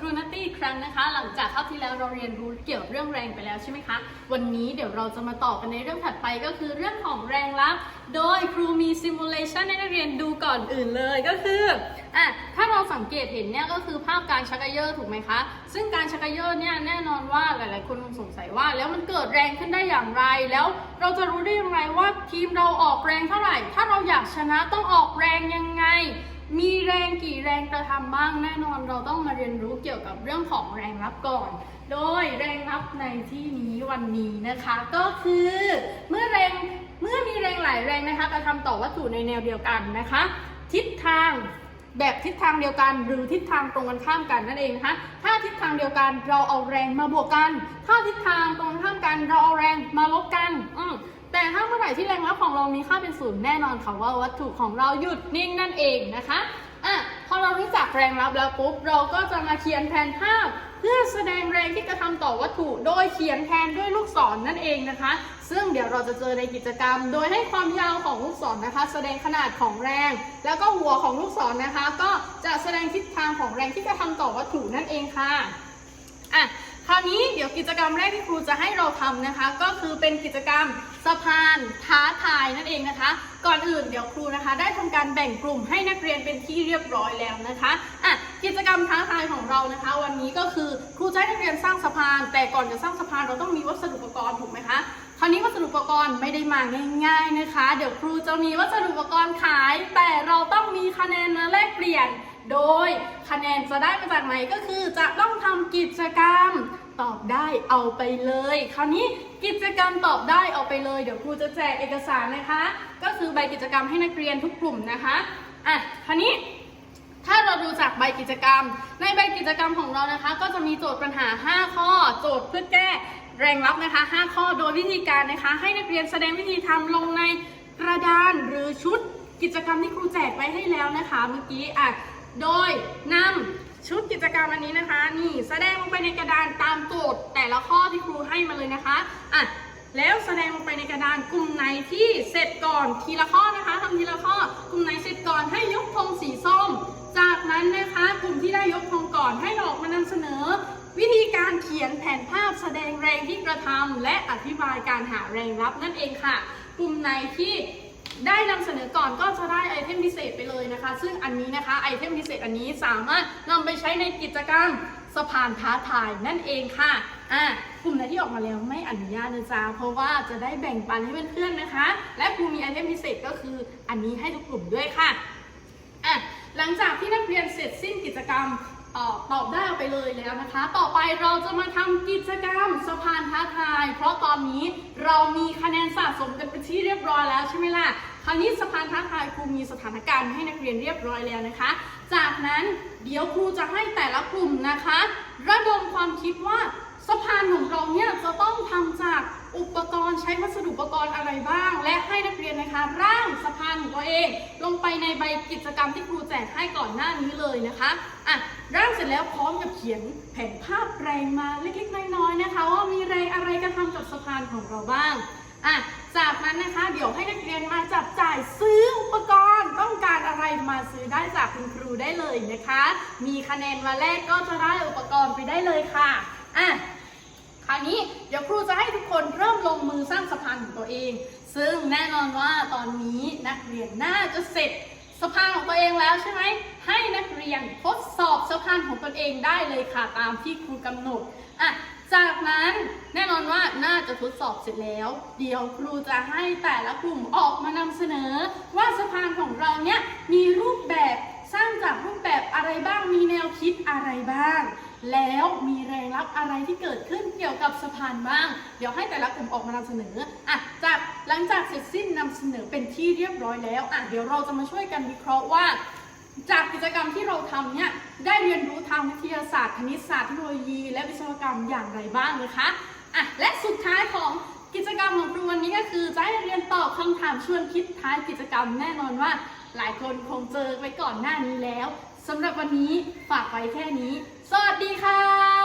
ครูนัตตี้ครั้งนะคะ หลังจากคราวที่แล้วเราเรียนรู้เกี่ยวเรื่องแรงไปแล้วใช่ไหมคะ วันนี้เดี๋ยวเราจะมาต่อกันในเรื่องถัดไปก็คือเรื่องของแรงลับ โดยครูมีซิมูเลชันให้นักเรียนดูก่อนอื่นเลยก็คืออะถ้าเราสังเกตเห็นเนี่ยก็คือภาพการชักเยอร์ถูกไหมคะ ซึ่งการชักเยอร์เนี่ยแน่นอนว่าหลายๆ คนคงสงสัยว่า แล้วมันเกิดแรงขึ้นได้อย่างไร แล้วเราจะรู้ได้อย่างไรว่าทีมเราออกแรงเท่าไหร่ ถ้าเราอยากชนะต้องออกแรงยัง แรงกระทำบ้างแน่นอนเราต้องมาเรียนรู้เกี่ยวกับเรื่องของแรงรับก่อน โดยแรงรับในที่นี้วันนี้นะคะ ก็คือเมื่อแรงเมื่อมีแรงหลายแรงนะคะกระทำต่อวัตถุในแนวเดียวกันนะคะ ทิศทางแบบทิศทางเดียวกัน หรือทิศทางตรงกันข้ามกันนั่นเองนะคะ ถ้าทิศทางเดียวกันเราเอาแรงมาบวกกัน ถ้าทิศทางตรงกันข้ามกันเราเอาแรงมาลบกันอืแต่ถ้าเมื่อไหร่ที่แรงรับของเรามีค่าเป็นศูนย์แน่นอนค่ะว่าวัตถุของเราหยุดนิ่งนั่นเองนะคะอะ พอเรารู้จักแรงรับแล้วปุ๊บ เราก็จะมาเขียนแผนภาพ เพื่อแสดงแรงที่กระทำต่อวัตถุโดยเขียนแทนด้วยลูกศรนนั่นเองนะคะ ซึ่งเดี๋ยวเราจะเจอในกิจกรรม โดยให้ความยาวของลูกศรนะคะ แสดงขนาดของแรง แล้วก็หัวของลูกศรนะคะ ก็จะแสดงทิศทางของแรงที่กระทำต่อวัตถุนั่นเองค่ะอะคราวนี้เดี๋ยวกิจกรรมแรกที่ครูจะให้เราทำนะคะ ก็คือเป็นกิจกรรมสะพานท้า นั่นเองนะคะ ก่อนอื่นเดี๋ยวครูนะคะ ได้ทำการแบ่งกลุ่มให้นักเรียนเป็นที่เรียบร้อยแล้วนะคะอะกิจกรรมท้าทายของเรานะคะ วันนี้ก็คือครูจะให้นักเรียนสร้างสะพาน แต่ก่อนจะสร้างสะพานเราต้องมีวัสดุอุปกรณ์ถูกไหมคะคราวนี้วัสดุอุปกรณ์ไม่ได้มาง่าย ๆนะคะ เดี๋ยวครูจะมีวัสดุอุปกรณ์ขาย แต่เราต้องมีคะแนนมาแลกเปลี่ยน โดยคะแนนจะได้มาจากไหนก็คือจะต้องทำกิจกรรมตอบได้เอาไปเลย คราวนี้ กิจกรรมตอบได้เอาไปเลย เดี๋ยวครูจะแจกเอกสารนะคะ ก็คือใบกิจกรรมให้นักเรียนทุกกลุ่มนะคะอะคราวนี้ถ้าเราดูจากใบกิจกรรม ในใบกิจกรรมของเรานะคะ ก็จะมีโจทย์ปัญหา 5 ข้อ โจทย์เพื่อแก้แรงรับนะคะ 5 ข้อโดยวิธีการนะคะ ให้นักเรียนแสดงวิธีทำลงในกระดานหรือชุดกิจกรรมที่ครูแจกไว้ให้แล้วนะคะเมื่อกี้อะโดยนำชุดกิจกรรมอันนี้นะคะ นี่แสดงลงไปในกระดานตามโจทย์ ให้มาเลยนะคะอะแล้วแสดงลงไปในกระดานกลุ่มไหนที่เสร็จก่อนทีละข้อนะคะทำทีละข้อกลุ่มไหนเสร็จก่อนให้ยกธงสีส้ม จากนั้นนะคะกลุ่มที่ได้ยกธงก่อนให้ออกมานำเสนอ วิธีการเขียนแผนภาพแสดงแรงที่กระทำและอธิบายการหาแรงรับนั่นเองค่ะ กลุ่มไหนที่ ได้นำเสนอก่อนก็จะได้ไอเทมพิเศษไปเลยนะคะ ซึ่งอันนี้นะคะไอเทมพิเศษอันนี้สามารถนำไปใช้ในกิจกรรมสะพานท้าทายนั่นเองค่ะอะกลุ่มไหนที่ออกมาแล้วไม่อนุญาตนะจ๊ะเพราะว่าจะได้แบ่งปันให้เพื่อนๆนะคะ และครูมีไอเทมพิเศษก็คืออันนี้ให้ทุกกลุ่มด้วยค่ะอะหลังจากที่นักเรียนเสร็จสิ้นกิจกรรมออตอบได้เอาไปเลยแล้วนะคะ ต่อไปเราจะมาทำกิจกรรมสะพานท้าทายเพราะ อนนี้เรามีคะแนนสะสมกันเป็นที่เรียบร้อยแล้วใช่ไหมล่ะ คราวนี้สะพานท้าทายครูมีสถานการณ์ให้นักเรียนเรียบร้อยแล้วนะคะ จากนั้นเดี๋ยวครูจะให้แต่ละกลุ่มนะคะ ระดมความคิดว่าสะพานของเราเนี่ยจะต้องทำจากอุปกรณ์ใช้วัสดุอุปกรณ์อะไรบ้าง และให้นักเรียนนะคะ ร่างสะพานของตัวเอง ลงไปในใบกิจกรรมที่ครูแจกให้ก่อนหน้านี้เลยนะคะอะร่างเสร็จแล้วพร้อมกับเขียนแผนภาพแรงมาเล็กานของเราบ้างอะจากนั้นนะคะเดี๋ยวให้นักเรียนมาจับจ่ายซื้ออุปกรณ์ต้องการอะไรมาซื้อได้จากคุณครูได้เลยนะคะ มีคะแนนมาแรกก็จะได้อุปกรณ์ไปได้เลยค่ะอะคราวนี้เดี๋ยวครูจะให้ทุกคนเริ่มลงมือสร้างสะพานของตัวเอง ซึ่งแน่นอนว่าตอนนี้นักเรียนน่าจะเสร็จ สะพานของตัวเองแล้วใช่ไหมให้นักเรียนทดสอบสะพานของตนเองได้เลยค่ะตามที่ครูกำหนดอะจากนั้นแน่นอนว่าน่าจะทดสอบเสร็จแล้ว เดี๋ยวครูจะให้แต่ละกลุ่มออกมานำเสนอ ว่าสะพานของเราเนี่ยมีรูปแบบสร้างจากรูปแบบอะไรบ้างมีแนวคิดอะไรบ้าง แล้วมีแรงรับอะไรที่เกิดขึ้นเกี่ยวกับสะพานบ้าง เดี๋ยวให้แต่ละกลุ่มออกมานำเสนออะจากหลังจากเสร็จสิ้นนำเสนอเป็นที่เรียบร้อยแล้วอะเดี๋ยวเราจะมาช่วยกันวิเคราะห์ว่า จากกิจกรรมที่เราทำเนี่ยได้เรียนรู้ทางวิทยาศาสตร์คณิตศาสตร์เทคโนโลยี และวิศวกรรมอย่างไรบ้างนะคะอะและสุดท้ายของกิจกรรมของครูวันนี้ก็คือจะให้เรียนตอบคำถามชวนคิดท้ายกิจกรรมแน่นอนว่า หลายคนคงเจอไปก่อนหน้านี้แล้ว สำหรับวันนี้ฝากไว้แค่นี้ สวัสดีค่ะ